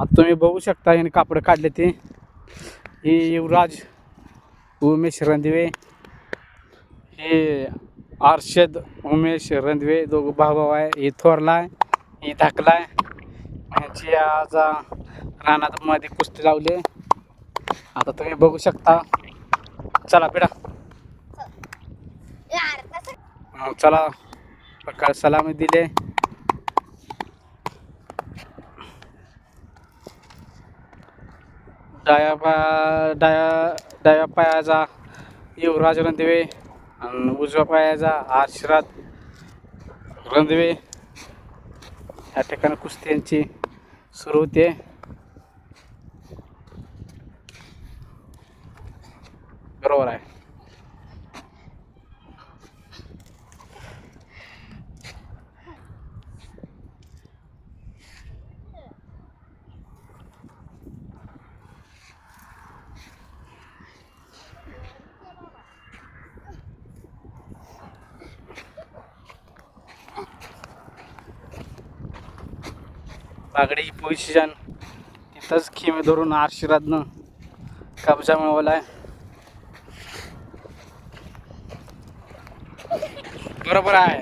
आता तुम्ही बघू शकता याने कापड काढले ते. हे युवराज उमेश रणदिवे हे अर्षद उमेश रणदिवे दोघं भाऊ भाऊ आहे. हे थोरला आहे हे धाकला आहे. यांची आज रानात मध्ये कुस्ती लावली आता तुम्ही बघू शकता. चला पिढा. चला. सकाळ सलामी दिले डाया पाया डाया डाव्या पायाचा युवराज रणदिवे आणि उजव्या पायाचा आशीर्वाद रणदिवे. या ठिकाणी कुस्त्यांची सुरू होते. बरोबर आहे. बागडी पोझिशन तिथंच खिमे धरून आशीर्वादनं कब्जा मिळवला आहे बरोबर आहे.